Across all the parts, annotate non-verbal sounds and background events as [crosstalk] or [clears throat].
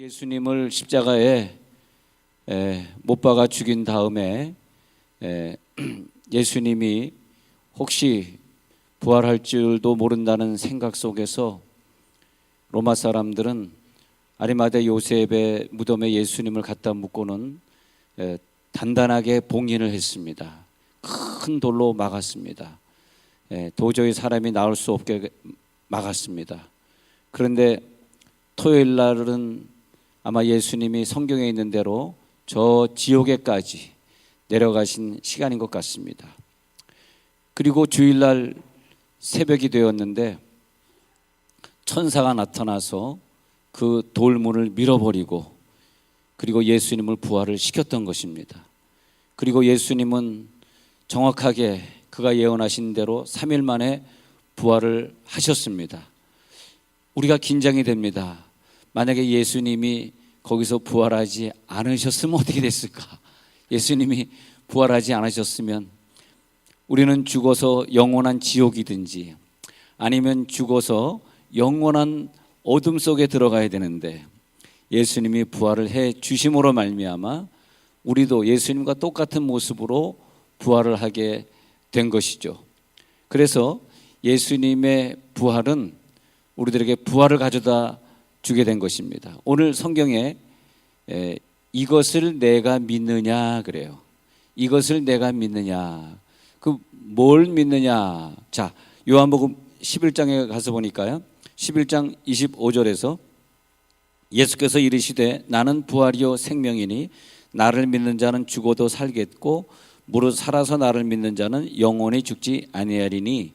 예수님을 십자가에 에, 못 박아 죽인 다음에 에, [clears throat] 예수님이 혹시 부활할 줄도 모른다는 생각 속에서 로마 사람들은 아리마대 요셉의 무덤에 예수님을 갖다 묻고는 에, 단단하게 봉인을 했습니다. 큰 돌로 막았습니다. 에, 도저히 사람이 나올 수 없게 막았습니다. 그런데 토요일 날은 아마 예수님이 성경에 있는 대로 저 지옥에까지 내려가신 시간인 것 같습니다. 그리고 주일날 새벽이 되었는데 천사가 나타나서 그 돌문을 밀어버리고 그리고 예수님을 부활을 시켰던 것입니다. 그리고 예수님은 정확하게 그가 예언하신 대로 3일 만에 부활을 하셨습니다. 우리가 긴장이 됩니다. 만약에 예수님이 거기서 부활하지 않으셨으면 어떻게 됐을까? 예수님이 부활하지 않으셨으면 우리는 죽어서 영원한 지옥이든지 아니면 죽어서 영원한 어둠 속에 들어가야 되는데 예수님이 부활을 해 주심으로 말미암아 우리도 예수님과 똑같은 모습으로 부활을 하게 된 것이죠. 그래서 예수님의 부활은 우리들에게 부활을 가져다 주게 된 것입니다. 오늘 성경에 에, 이것을 내가 믿느냐 그래요. 이것을 내가 믿느냐. 그 뭘 믿느냐. 자, 요한복음 11장에 가서 보니까요. 11장 25절에서 예수께서 이르시되 나는 부활이요 생명이니 나를 믿는 자는 죽어도 살겠고 무릇 살아서 나를 믿는 자는 영원히 죽지 아니하리니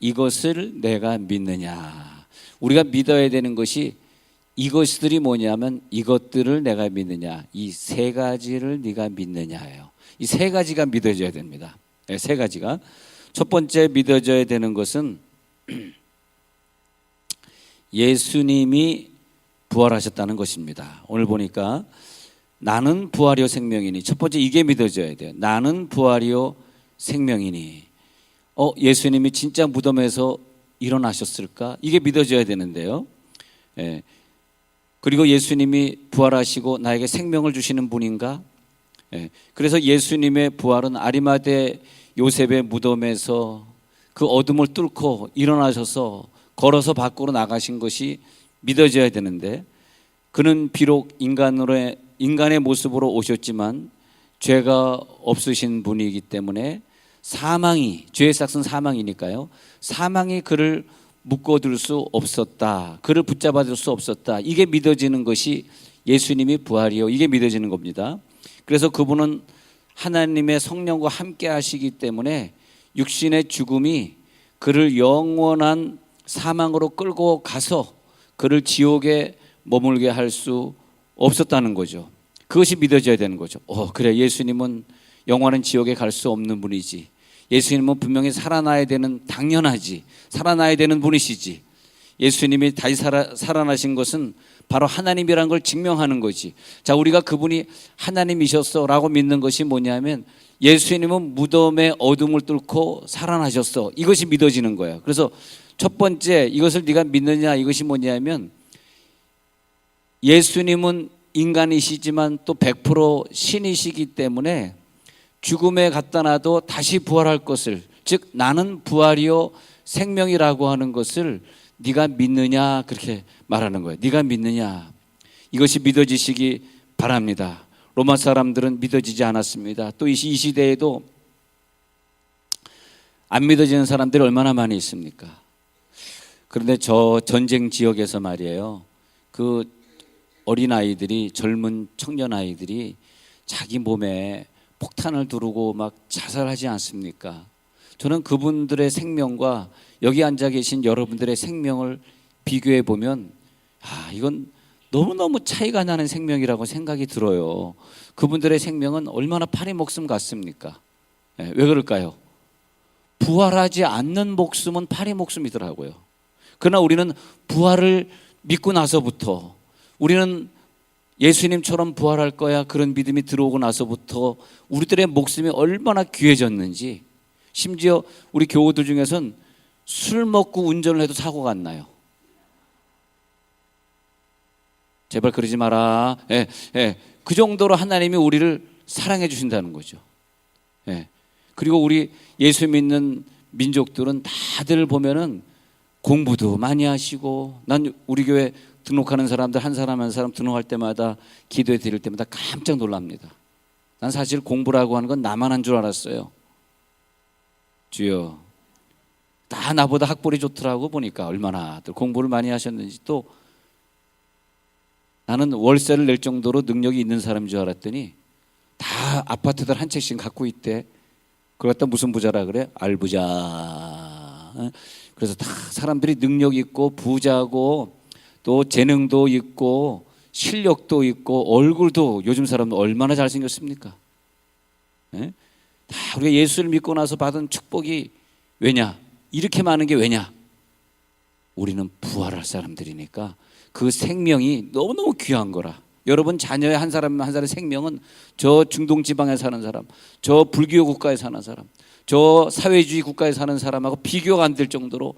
이것을 내가 믿느냐. 우리가 믿어야 되는 것이 이것들이 뭐냐면 이것들을 내가 믿느냐. 이 세 가지를 네가 믿느냐예요. 이 세 가지가 믿어져야 됩니다. 네, 세 가지가 첫 번째 믿어져야 되는 것은 [clears throat] 예수님이 부활하셨다는 것입니다. 오늘 보니까 나는 부활이요 생명이니 첫 번째 이게 믿어져야 돼요. 나는 부활이요 생명이니 어 예수님이 진짜 무덤에서 일어나셨을까? 이게 믿어져야 되는데요. 예. 그리고 예수님이 부활하시고 나에게 생명을 주시는 분인가? 예. 그래서 예수님의 부활은 아리마대 요셉의 무덤에서 그 어둠을 뚫고 일어나셔서 걸어서 밖으로 나가신 것이 믿어져야 되는데 그는 비록 인간으로 인간의 모습으로 오셨지만 죄가 없으신 분이기 때문에 사망이 죄의 삭은 사망이니까요. 사망이 그를 묶어둘 수 없었다. 그를 붙잡아둘 수 없었다. 이게 믿어지는 것이 예수님이 부활이요. 이게 믿어지는 겁니다. 그래서 그분은 하나님의 성령과 함께 하시기 때문에 육신의 죽음이 그를 영원한 사망으로 끌고 가서 그를 지옥에 머물게 할 수 없었다는 거죠. 그것이 믿어져야 되는 거죠. 어, 그래. 예수님은 영원한 지옥에 갈 수 없는 분이지. 예수님은 분명히 살아나야 되는 당연하지. 살아나야 되는 분이시지. 예수님이 다시 살아, 살아나신 것은 바로 하나님이라는 걸 증명하는 거지. 자, 우리가 그분이 하나님이셨어라고 믿는 것이 뭐냐면 예수님은 무덤의 어둠을 뚫고 살아나셨어. 이것이 믿어지는 거예요. 그래서 첫 번째 이것을 네가 믿느냐 이것이 뭐냐면 예수님은 인간이시지만 또 100% 신이시기 때문에 죽음에 갖다 놔도 다시 부활할 것을 즉 나는 부활이요 생명이라고 하는 것을 네가 믿느냐 그렇게 말하는 거예요. 네가 믿느냐 이것이 믿어지시기 바랍니다. 로마 사람들은 믿어지지 않았습니다. 또 이 시대에도 안 믿어지는 사람들이 얼마나 많이 있습니까? 그런데 저 전쟁 지역에서 말이에요. 그 어린 아이들이 젊은 청년 아이들이 자기 몸에 폭탄을 두르고 막 자살하지 않습니까? 저는 그분들의 생명과 여기 앉아 계신 여러분들의 생명을 비교해 보면 아, 이건 너무너무 차이가 나는 생명이라고 생각이 들어요. 그분들의 생명은 얼마나 파리 목숨 같습니까? 예, 왜 그럴까요? 부활하지 않는 목숨은 파리 목숨이더라고요. 그러나 우리는 부활을 믿고 나서부터 우리는 예수님처럼 부활할 거야 그런 믿음이 들어오고 나서부터 우리들의 목숨이 얼마나 귀해졌는지 심지어 우리 교우들 중에선 술 먹고 운전을 해도 사고가 안 나요. 제발 그러지 마라. 예, 예. 그 정도로 하나님이 우리를 사랑해 주신다는 거죠. 예. 그리고 우리 예수 믿는 민족들은 다들 보면은 공부도 많이 하시고 난 우리 교회 등록하는 사람들 한 사람 한 사람 등록할 때마다 기도해 드릴 때마다 깜짝 놀랍니다. 난 사실 공부라고 하는 건 나만 한 줄 알았어요. 주여. 다 나보다 학벌이 좋더라고 보니까 얼마나들 공부를 많이 하셨는지 또 나는 월세를 낼 정도로 능력이 있는 사람인 줄 알았더니 다 아파트들 한 채씩 갖고 있대. 그걸 갖다 무슨 부자라 그래? 알부자. 어? 그래서 다 사람들이 능력 있고 부자고 또 재능도 있고 실력도 있고 얼굴도 요즘 사람들 얼마나 잘생겼습니까? 예? 다 우리가 예수를 믿고 나서 받은 축복이 왜냐? 이렇게 많은 게 왜냐? 우리는 부활할 사람들이니까 그 생명이 너무너무 귀한 거라. 여러분 자녀의 한 사람 한 사람의 생명은 저 중동 지방에 사는 사람, 저 불교 국가에 사는 사람, 저 사회주의 국가에 사는 사람하고 비교가 안 될 정도로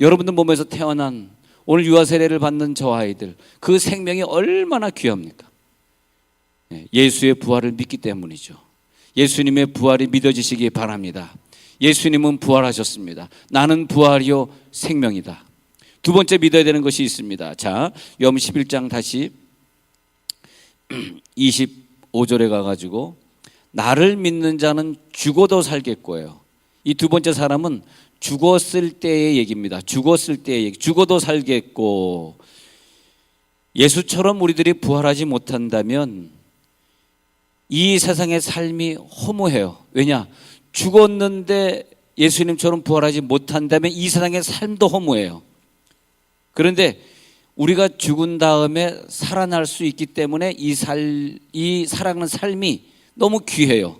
여러분들 몸에서 태어난 오늘 유아 세례를 받는 저 아이들 그 생명이 얼마나 귀합니까? 예, 예수의 부활을 믿기 때문이죠. 예수님의 부활이 믿어지시기 바랍니다. 예수님은 부활하셨습니다. 나는 부활이요 생명이다. 두 번째 믿어야 되는 것이 있습니다. 자, 요 11장 다시 [clears throat] 25절에 가 가지고 나를 믿는 자는 죽어도 살겠고요. 이 두 번째 사람은 죽었을 때의 얘기입니다. 죽었을 때의 얘기. 죽어도 살겠고 예수처럼 우리들이 부활하지 못한다면 이 세상의 삶이 허무해요. 왜냐? 죽었는데 예수님처럼 부활하지 못한다면 이 세상의 삶도 허무해요. 그런데 우리가 죽은 다음에 살아날 수 있기 때문에 이 살, 이 살아가는 삶이 너무 귀해요.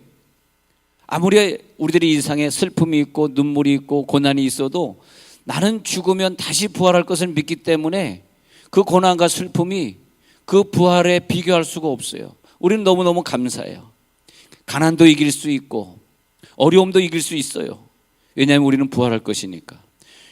아무리 우리들이 이 세상에 슬픔이 있고 눈물이 있고 고난이 있어도 나는 죽으면 다시 부활할 것을 믿기 때문에 그 고난과 슬픔이 그 부활에 비교할 수가 없어요. 우리는 너무너무 감사해요. 가난도 이길 수 있고 어려움도 이길 수 있어요. 왜냐하면 우리는 부활할 것이니까.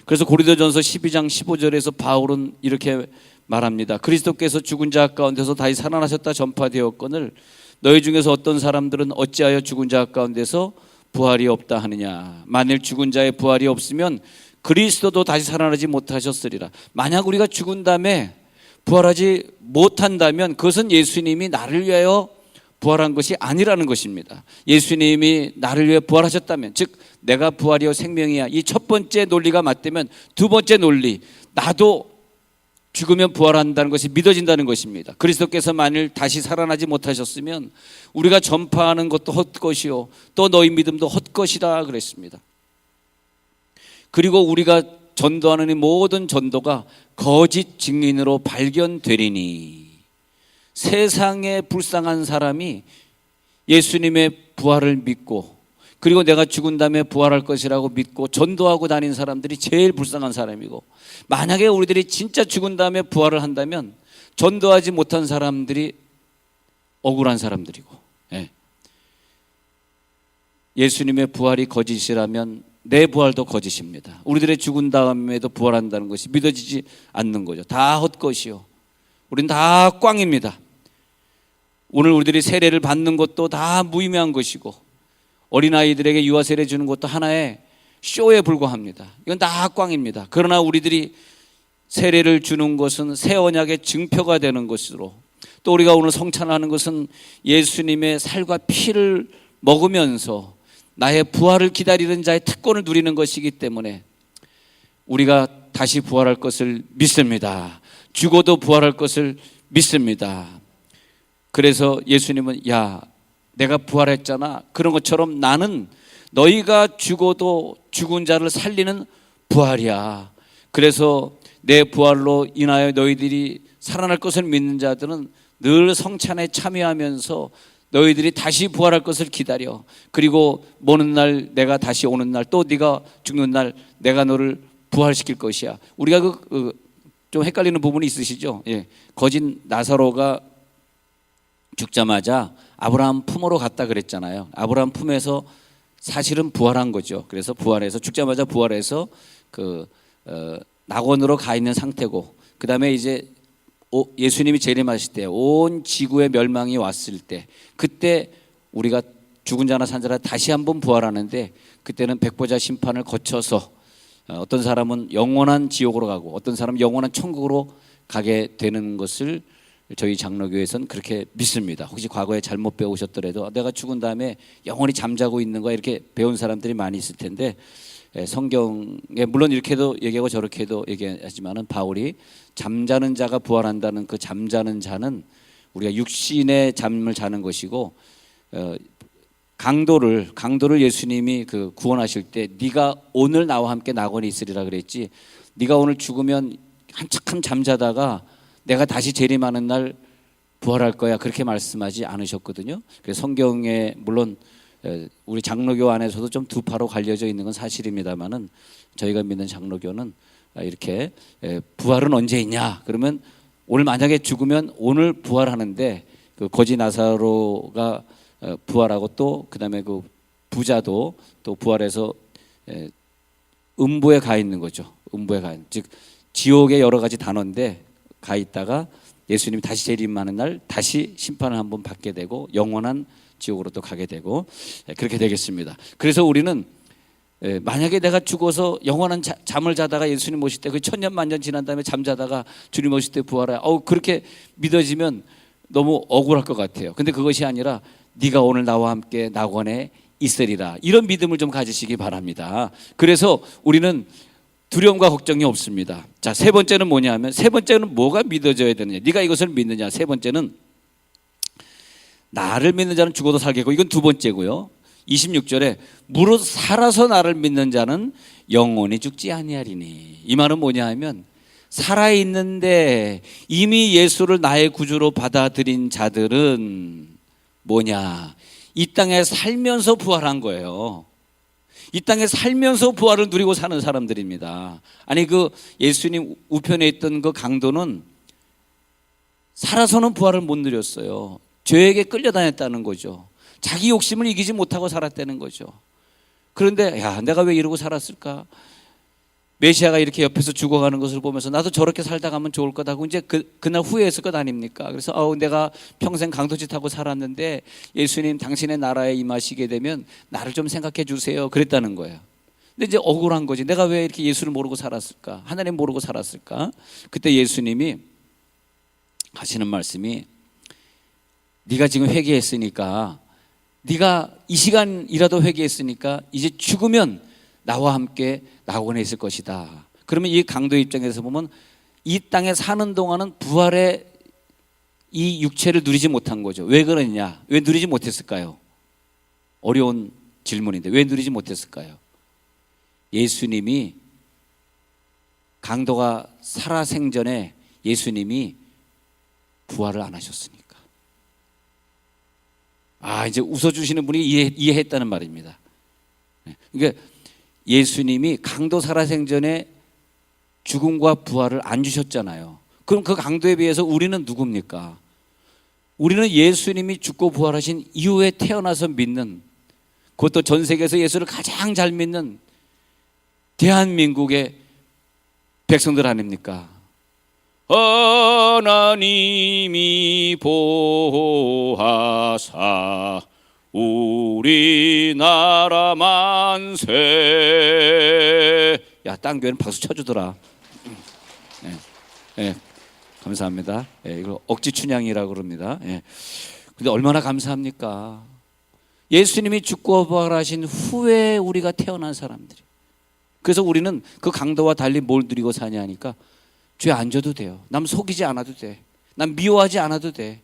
그래서 고린도전서 12장 15절에서 바울은 이렇게 말합니다. 그리스도께서 죽은 자 가운데서 다시 살아나셨다 전파되었거늘 너희 중에서 어떤 사람들은 어찌하여 죽은 자 가운데서 부활이 없다 하느냐. 만일 죽은 자의 부활이 없으면 그리스도도 다시 살아나지 못하셨으리라. 만약 우리가 죽은 다음에 부활하지 못한다면 그것은 예수님이 나를 위하여 부활한 것이 아니라는 것입니다. 예수님이 나를 위해 부활하셨다면, 즉 내가 부활이요 생명이야. 이 첫 번째 논리가 맞다면 두 번째 논리, 나도 죽으면 부활한다는 것이 믿어진다는 것입니다. 그리스도께서 만일 다시 살아나지 못하셨으면 우리가 전파하는 것도 헛것이요, 또 너희 믿음도 헛것이다 그랬습니다. 그리고 우리가 전도하는 이 모든 전도가 거짓 증인으로 발견되리니 세상에 불쌍한 사람이 예수님의 부활을 믿고 그리고 내가 죽은 다음에 부활할 것이라고 믿고 전도하고 다닌 사람들이 제일 불쌍한 사람이고 만약에 우리들이 진짜 죽은 다음에 부활을 한다면 전도하지 못한 사람들이 억울한 사람들이고 예. 예수님의 부활이 거짓이라면 내 부활도 거짓입니다. 우리들의 죽은 다음에도 부활한다는 것이 믿어지지 않는 거죠. 다 헛것이요. 우린 다 꽝입니다. 오늘 우리들이 세례를 받는 것도 다 무의미한 것이고 어린아이들에게 유아 세례 주는 것도 하나의 쇼에 불과합니다. 이건 다 꽝입니다. 그러나 우리들이 세례를 주는 것은 새 언약의 증표가 되는 것으로 또 우리가 오늘 성찬하는 것은 예수님의 살과 피를 먹으면서 나의 부활을 기다리는 자의 특권을 누리는 것이기 때문에 우리가 다시 부활할 것을 믿습니다. 죽어도 부활할 것을 믿습니다. 그래서 예수님은 야, 내가 부활했잖아. 그런 것처럼 나는 너희가 죽어도 죽은 자를 살리는 부활이야. 그래서 내 부활로 인하여 너희들이 살아날 것을 믿는 자들은 늘 성찬에 참여하면서 너희들이 다시 부활할 것을 기다려. 그리고 모는 날 내가 다시 오는 날 또 네가 죽는 날 내가 너를 부활시킬 것이야. 우리가 그, 그좀 헷갈리는 부분이 있으시죠? 예. 거짓 나사로가 죽자마자 아브라함 품으로 갔다 그랬잖아요. 아브라함 품에서 사실은 부활한 거죠. 그래서 부활해서 죽자마자 부활해서 그 어, 낙원으로 가 있는 상태고 그 다음에 이제 오- 예수님이 재림하실 때 온 지구의 멸망이 왔을 때 그때 우리가 죽은 자나 산 자라 다시 한번 부활하는데 그때는 백보자 심판을 거쳐서 어, 어떤 사람은 영원한 지옥으로 가고 어떤 사람은 영원한 천국으로 가게 되는 것을 저희 장로교에서는 그렇게 믿습니다. 혹시 과거에 잘못 배우셨더라도 내가 죽은 다음에 영원히 잠자고 있는 거야 이렇게 배운 사람들이 많이 있을 텐데 예, 성경에 물론 이렇게도 얘기하고 저렇게도 얘기하지만은 바울이 잠자는 자가 부활한다는 그 잠자는 자는 우리가 육신의 잠을 자는 것이고 어, 강도를 강도를 예수님이 그 구원하실 때 네가 오늘 나와 함께 낙원에 있으리라 그랬지 네가 오늘 죽으면 한참 잠자다가 내가 다시 재림하는 날 부활할 거야 그렇게 말씀하지 않으셨거든요. 그래서 성경에 물론 에, 우리 장로교 안에서도 좀 두 파로 갈려져 있는 건 사실입니다만은 저희가 믿는 장로교는 아, 이렇게 에, 부활은 언제 있냐 그러면 오늘 만약에 죽으면 오늘 부활하는데 그 거지 나사로가 어, 부활하고 또 그다음에 그 부자도 또 부활해서 에, 음부에 가 있는 거죠. 음부에 가 있는 즉 지옥의 여러 가지 단어인데 가 있다가 예수님이 다시 재림하는 날 다시 심판을 한번 받게 되고 영원한 지옥으로 또 가게 되고 예, 그렇게 되겠습니다. 그래서 우리는 예, 만약에 내가 죽어서 영원한 자- 잠을 자다가 예수님 모실 때 그 천년 만년 지난 다음에 잠자다가 주님 모실 때 부활해. 어 그렇게 믿어지면 너무 억울할 것 같아요. 근데 그것이 아니라 네가 오늘 나와 함께 낙원에 있으리라. 이런 믿음을 좀 가지시기 바랍니다. 그래서 우리는 두려움과 걱정이 없습니다. 자, 세 번째는 뭐냐면 세 번째는 뭐가 믿어져야 되느냐? 네가 이것을 믿느냐? 세 번째는 나를 믿는 자는 죽어도 살겠고 이건 두 번째고요. 26절에 무릇 살아서 나를 믿는 자는 영원히 죽지 아니하리니. 이 말은 뭐냐 하면 살아 있는데 이미 예수를 나의 구주로 받아들인 자들은 뭐냐? 이 땅에 살면서 부활한 거예요. 이 땅에 살면서 부활을 누리고 사는 사람들입니다. 아니 그 예수님 우편에 있던 그 강도는 살아서는 부활을 못 누렸어요. 죄에게 끌려다녔다는 거죠. 자기 욕심을 이기지 못하고 살았다는 거죠. 그런데 야 내가 왜 이러고 살았을까? 메시아가 이렇게 옆에서 죽어가는 것을 보면서 나도 저렇게 살다 가면 좋을 거다고 이제 그, 그날 후회했을 것 아닙니까? 그래서 아우 내가 평생 강도짓하고 살았는데 예수님 당신의 나라에 임하시게 되면 나를 좀 생각해 주세요. 그랬다는 거예요. 근데 이제 억울한 거지. 내가 왜 이렇게 예수를 모르고 살았을까? 하나님 모르고 살았을까? 그때 예수님이 하시는 말씀이 네가 지금 회개했으니까 네가 이 시간이라도 회개했으니까 이제 죽으면 나와 함께 낙원에 있을 것이다. 그러면 이 강도 입장에서 보면 이 땅에 사는 동안은 부활의 이 육체를 누리지 못한 거죠. 왜 그러냐? 왜 누리지 못했을까요? 어려운 질문인데 왜 누리지 못했을까요? 예수님이 강도가 살아 생전에 예수님이 부활을 안 하셨으니까. 아, 이제 웃어주시는 분이 이해, 이해했다는 말입니다. 네. 그러니까 예수님이 강도 살아생전에 죽음과 부활을 안 주셨잖아요. 그럼 그 강도에 비해서 우리는 누굽니까? 우리는 예수님이 죽고 부활하신 이후에 태어나서 믿는 그것도 전 세계에서 예수를 가장 잘 믿는 대한민국의 백성들 아닙니까? 하나님이 보호하사 우리나라 만세. 야, 딴 교회는 박수 쳐주더라. 예, 예, 감사합니다. 예, 이거 억지 춘향이라고 그럽니다. 예. 근데 얼마나 감사합니까? 예수님이 죽고 부활하신 후에 우리가 태어난 사람들이. 그래서 우리는 그 강도와 달리 뭘 누리고 사냐 하니까 죄 안 져도 돼요. 남 속이지 않아도 돼. 남 미워하지 않아도 돼.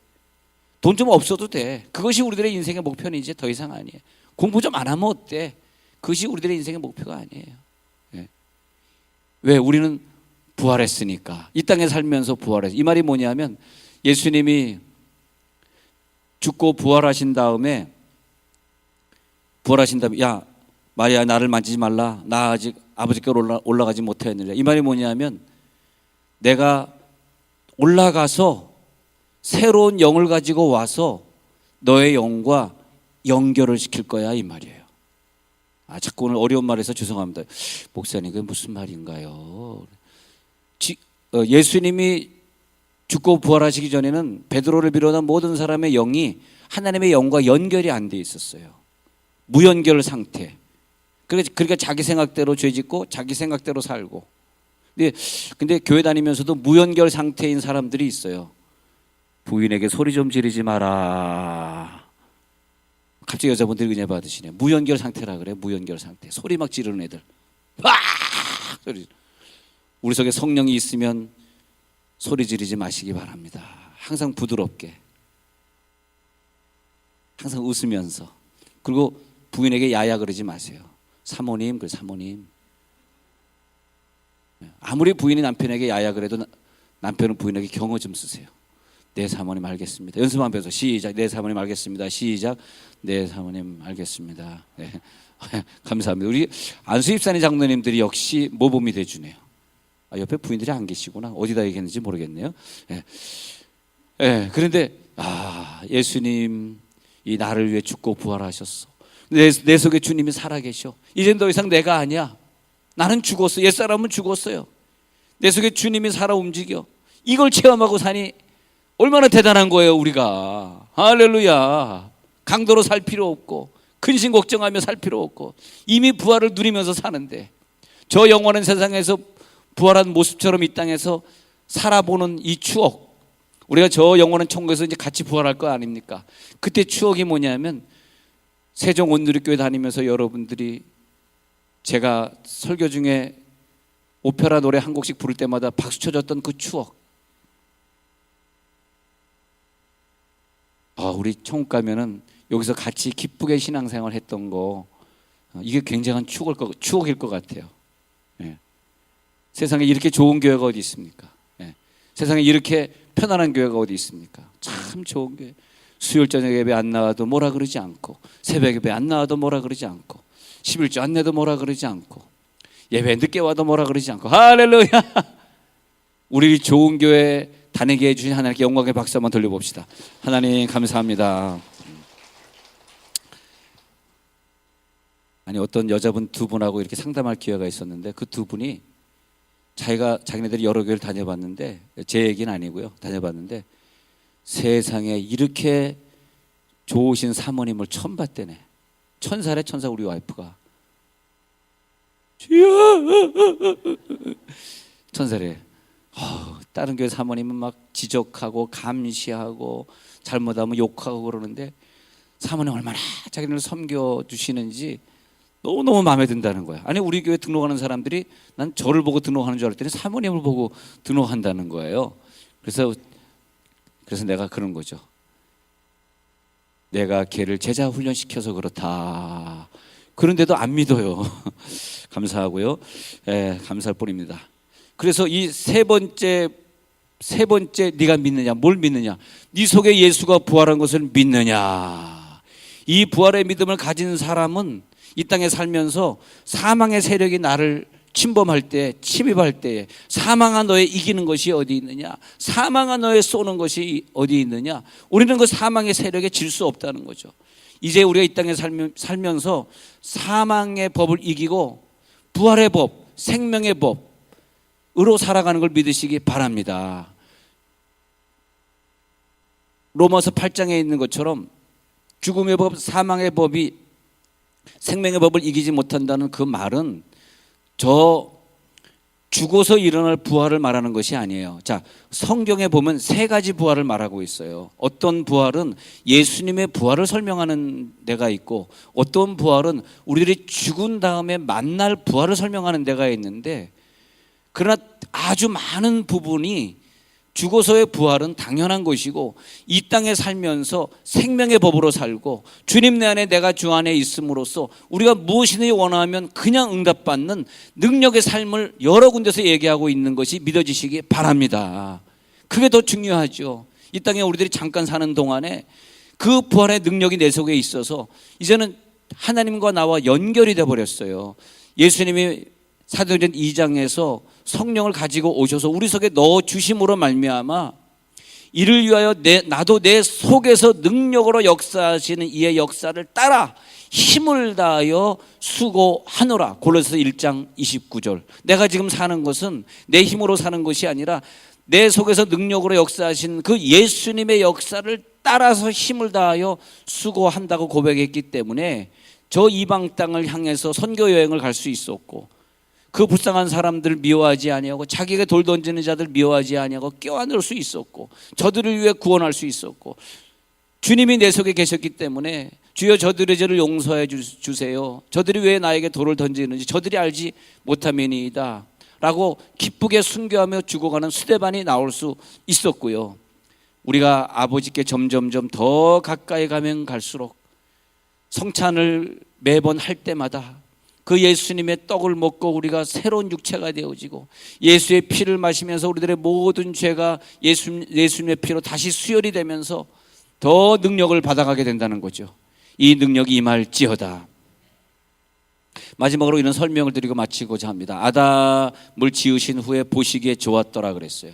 돈 좀 없어도 돼. 그것이 우리들의 인생의 목표는 이제 더 이상 아니에요. 공부 좀 안 하면 어때? 그것이 우리들의 인생의 목표가 아니에요. 예. 왜? 우리는 부활했으니까. 이 땅에 살면서 부활했어. 이 말이 뭐냐면 예수님이 죽고 부활하신 다음에 부활하신 다음에 야 마리아 나를 만지지 말라. 나 아직 아버지께로 올라, 올라가지 못하였느냐. 이 말이 뭐냐면 내가 올라가서 새로운 영을 가지고 와서 너의 영과 연결을 시킬 거야 이 말이에요. 아 자꾸 오늘 어려운 말해서 죄송합니다. 목사님 그게 무슨 말인가요? 지- 어, 예수님이 죽고 부활하시기 전에는 베드로를 비롯한 모든 사람의 영이 하나님의 영과 연결이 안 돼 있었어요. 무연결 상태. 그러니까 그러니까 자기 생각대로 죄짓고 자기 생각대로 살고. 근데 근데 교회 다니면서도 무연결 상태인 사람들이 있어요. 부인에게 소리 좀 지르지 마라. 갑자기 여자분들이 은혜 받으시네. 무연결 상태라 그래. 무연결 상태. 소리 막 지르는 애들. 와! 소리. 우리 속에 성령이 있으면 소리 지르지 마시기 바랍니다. 항상 부드럽게. 항상 웃으면서. 그리고 부인에게 야야 그러지 마세요. 사모님, 그 사모님. 아무리 부인이 남편에게 야야 그래도 나- 남편은 부인에게 경어 좀 쓰세요. 네 사모님 알겠습니다. 연습 한번 해서 시작. 네 사모님 알겠습니다. 시작. 네 사모님 알겠습니다. 네. [laughs] 감사합니다. 우리 안수입산의 장로님들이 역시 모범이 돼주네요. 아, 옆에 부인들이 안 계시구나. 어디다 얘기했는지 모르겠네요. 예. 예, 그런데 아 예수님 이 나를 위해 죽고 부활하셨어. 내, 내 속에 주님이 살아계셔. 이젠 더 이상 내가 아니야. 나는 죽었어. 옛사람은 죽었어요. 내 속에 주님이 살아 움직여. 이걸 체험하고 사니 얼마나 대단한 거예요, 우리가. 할렐루야. 강도로 살 필요 없고, 근심 걱정하며 살 필요 없고, 이미 부활을 누리면서 사는데, 저 영원한 세상에서 부활한 모습처럼 이 땅에서 살아보는 이 추억, 우리가 저 영원한 천국에서 이제 같이 부활할 거 아닙니까? 그때 추억이 뭐냐면, 세종 온누리교회 다니면서 여러분들이 제가 설교 중에 오페라 노래 한 곡씩 부를 때마다 박수 쳐줬던 그 추억. 아, 우리 천국 가면은 여기서 같이 기쁘게 신앙생활 했던 거 어, 이게 굉장한 추억일 것, 추억일 것 같아요. 예. 세상에 이렇게 좋은 교회가 어디 있습니까? 예. 세상에 이렇게 편안한 교회가 어디 있습니까? 참 좋은 교회. 수요일 저녁 예배 안 나와도 뭐라 그러지 않고 새벽 예배 안 나와도 뭐라 그러지 않고 11조 안 내도 뭐라 그러지 않고 예배 늦게 와도 뭐라 그러지 않고 할렐루야 [laughs] 우리 좋은 교회 다니게 해주신 하나님께 영광의 박수 한번 돌려봅시다. 하나님 감사합니다. 아니 어떤 여자분 두 분하고 이렇게 상담할 기회가 있었는데 그 두 분이 자기가 자기네들이 여러 교회를 다녀봤는데 제 얘기는 아니고요. 다녀봤는데 세상에 이렇게 좋으신 사모님을 처음 봤대네. 천사래 천사 우리 와이프가. 주여! 천사래 어, 다른 교회 사모님은 막 지적하고 감시하고 잘못하면 욕하고 그러는데 사모님 얼마나 자기를 섬겨 주시는지 너무 너무 마음에 든다는 거야. 아니 우리 교회 등록하는 사람들이 난 저를 보고 등록하는 줄 알았더니 사모님을 보고 등록한다는 거예요. 그래서 그래서 내가 그런 거죠. 내가 걔를 제자 훈련시켜서 그렇다. 그런데도 안 믿어요. [laughs] 감사하고요. 예, 감사할 뿐입니다. 그래서 이 세 번째 세 번째 네가 믿느냐? 뭘 믿느냐? 네 속에 예수가 부활한 것을 믿느냐? 이 부활의 믿음을 가진 사람은 이 땅에 살면서 사망의 세력이 나를 침범할 때, 침입할 때 사망한 너에 이기는 것이 어디 있느냐? 사망한 너에 쏘는 것이 어디 있느냐? 우리는 그 사망의 세력에 질 수 없다는 거죠. 이제 우리가 이 땅에 살면- 살면서 사망의 법을 이기고 부활의 법, 생명의 법 으로 살아가는 걸 믿으시기 바랍니다. 로마서 8장에 있는 것처럼 죽음의 법, 사망의 법이 생명의 법을 이기지 못한다는 그 말은 저 죽어서 일어날 부활을 말하는 것이 아니에요. 자, 성경에 보면 세 가지 부활을 말하고 있어요. 어떤 부활은 예수님의 부활을 설명하는 데가 있고 어떤 부활은 우리들이 죽은 다음에 만날 부활을 설명하는 데가 있는데 그러나 아주 많은 부분이 죽어서의 부활은 당연한 것이고 이 땅에 살면서 생명의 법으로 살고 주님 내 안에 내가 주 안에 있음으로써 우리가 무엇이든지 원하면 그냥 응답받는 능력의 삶을 여러 군데서 얘기하고 있는 것이 믿어지시기 바랍니다. 그게 더 중요하죠. 이 땅에 우리들이 잠깐 사는 동안에 그 부활의 능력이 내 속에 있어서 이제는 하나님과 나와 연결이 돼 버렸어요. 예수님이 사도행전 2장에서 성령을 가지고 오셔서 우리 속에 넣어 주심으로 말미암아 이를 위하여 내, 나도 내 속에서 능력으로 역사하시는 이의 역사를 따라 힘을 다하여 수고하노라. 골로새서 1장 29절. 내가 지금 사는 것은 내 힘으로 사는 것이 아니라 내 속에서 능력으로 역사하신 그 예수님의 역사를 따라서 힘을 다하여 수고한다고 고백했기 때문에 저 이방 땅을 향해서 선교 여행을 갈 수 있었고 그 불쌍한 사람들 미워하지 아니하고 자기가 돌 던지는 자들 미워하지 아니하고 껴안을 수 있었고 저들을 위해 구원할 수 있었고 주님이 내 속에 계셨기 때문에 주여 저들의 죄를 용서해 주- 주세요. 저들이 왜 나에게 돌을 던지는지 저들이 알지 못함이니이다. 라고 기쁘게 순교하며 죽어가는 수대반이 나올 수 있었고요. 우리가 아버지께 점점점 더 가까이 가면 갈수록 성찬을 매번 할 때마다 그 예수님의 떡을 먹고 우리가 새로운 육체가 되어지고 예수의 피를 마시면서 우리들의 모든 죄가 예수, 예수님의 피로 다시 수혈이 되면서 더 능력을 받아가게 된다는 거죠. 이 능력이 임할지어다. 마지막으로 이런 설명을 드리고 마치고자 합니다. 아담을 지으신 후에 보시기에 좋았더라 그랬어요.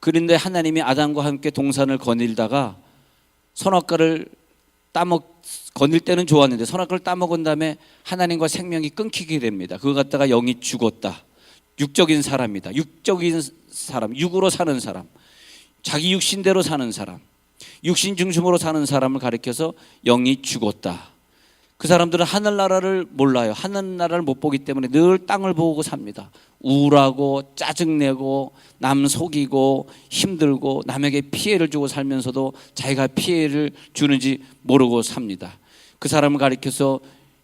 그런데 하나님이 아담과 함께 동산을 거닐다가 선악과를 따먹 거닐 때는 좋았는데 선악과를 따먹은 다음에 하나님과 생명이 끊기게 됩니다. 그거 갖다가 영이 죽었다. 육적인 사람이다. 육적인 사람, 육으로 사는 사람, 자기 육신대로 사는 사람, 육신 중심으로 사는 사람을 가리켜서 영이 죽었다. 그 사람들은 하늘나라를 몰라요. 하늘나라를 못 보기 때문에 늘 땅을 보고 삽니다. 우울하고 짜증내고 남 속이고 힘들고 남에게 피해를 주고 살면서도 자기가 피해를 주는지 모르고 삽니다. 그 사람을 가리켜서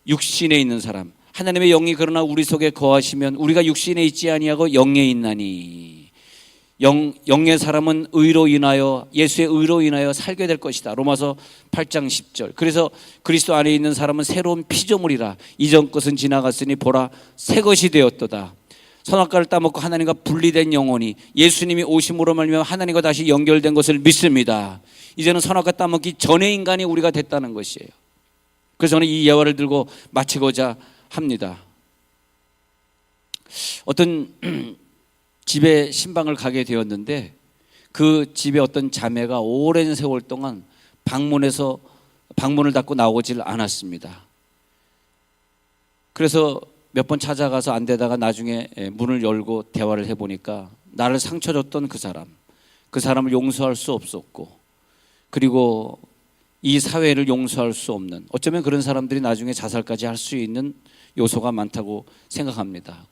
육신에 있는 사람. 하나님의 영이 그러나 우리 속에 거하시면 우리가 육신에 있지 아니하고 영에 있나니. 영, 영의 사람은 의로 인하여 예수의 의로 인하여 살게 될 것이다. 로마서 8장 10절. 그래서 그리스도 안에 있는 사람은 새로운 피조물이라 이전 것은 지나갔으니 보라 새 것이 되었도다. 선악과를 따먹고 하나님과 분리된 영혼이 예수님이 오심으로 말미암아 하나님과 다시 연결된 것을 믿습니다. 이제는 선악과 따먹기 전의 인간이 우리가 됐다는 것이에요. 그래서 저는 이 예화를 들고 마치고자 합니다. 어떤 집에 신방을 가게 되었는데 그 집에 어떤 자매가 오랜 세월 동안 방문해서 방문을 닫고 나오질 않았습니다. 그래서 몇 번 찾아가서 안 되다가 나중에 예, 문을 열고 대화를 해보니까 나를 상처 줬던 그 사람, 그 사람을 용서할 수 없었고, 그리고 이 사회를 용서할 수 없는 어쩌면 그런 사람들이 나중에 자살까지 할 수 있는 요소가 많다고 생각합니다.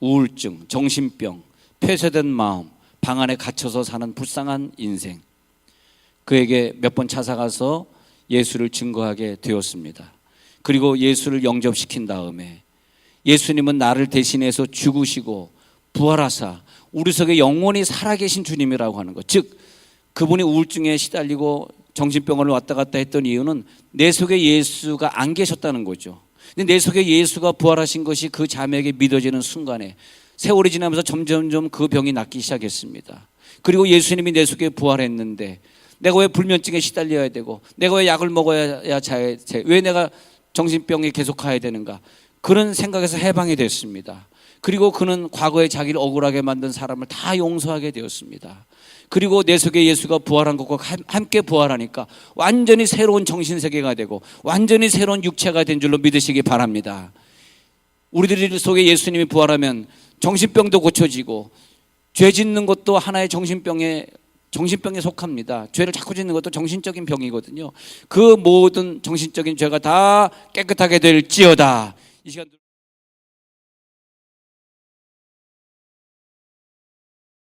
우울증, 정신병, 폐쇄된 마음, 방 안에 갇혀서 사는 불쌍한 인생. 그에게 몇 번 찾아가서 예수를 증거하게 되었습니다. 그리고 예수를 영접시킨 다음에 예수님은 나를 대신해서 죽으시고 부활하사 우리 속에 영원히 살아계신 주님이라고 하는 것. 즉 그분이 우울증에 시달리고 정신병원을 왔다 갔다 했던 이유는 내 속에 예수가 안 계셨다는 거죠. 근데 내 속에 예수가 부활하신 것이 그 자매에게 믿어지는 순간에 세월이 지나면서 점점점 그 병이 낫기 시작했습니다. 그리고 예수님이 내 속에 부활했는데 내가 왜 불면증에 시달려야 되고 내가 왜 약을 먹어야 자, 왜 내가 정신병에 계속 가야 되는가 그런 생각에서 해방이 됐습니다. 그리고 그는 과거에 자기를 억울하게 만든 사람을 다 용서하게 되었습니다. 그리고 내 속에 예수가 부활한 것과 함- 함께 부활하니까 완전히 새로운 정신 세계가 되고 완전히 새로운 육체가 된 줄로 믿으시기 바랍니다. 우리들 속에 예수님이 부활하면 정신병도 고쳐지고 죄 짓는 것도 하나의 정신병에 정신병에 속합니다. 죄를 자꾸 짓는 것도 정신적인 병이거든요. 그 모든 정신적인 죄가 다 깨끗하게 될지어다. 이 시간